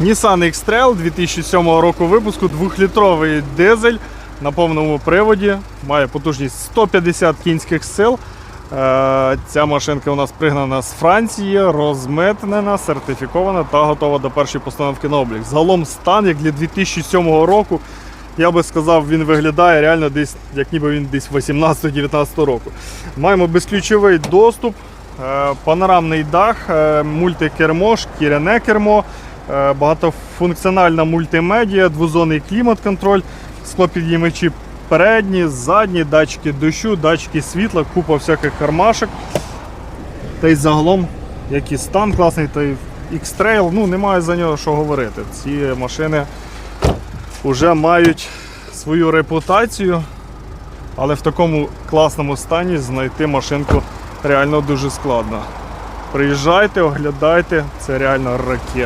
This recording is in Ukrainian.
Nissan X-Trail 2007 року випуску, 2-літровий дизель на повному приводі, має потужність 150 кінських сил. Е, Ця машинка у нас пригнана з Франції, розмитнена, сертифікована та готова до першої постановки на облік. Загалом стан, як для 2007 року, я би сказав, він виглядає реально десь, як ніби він десь 18-19 року. Маємо безключовий доступ, е, панорамний дах, е, мультикермо, шкіряне кермо, багатофункціональна мультимедіа, двозонний клімат-контроль, склопідіймачі передні, задні, датчики дощу, датчики світла, купа всяких кармашок. Та й загалом, як і стан класний, то й X-Trail, ну немає за нього що говорити. Ці машини вже мають свою репутацію, але в такому класному стані знайти машинку реально дуже складно. Приїжджайте, оглядайте, це реально ракета.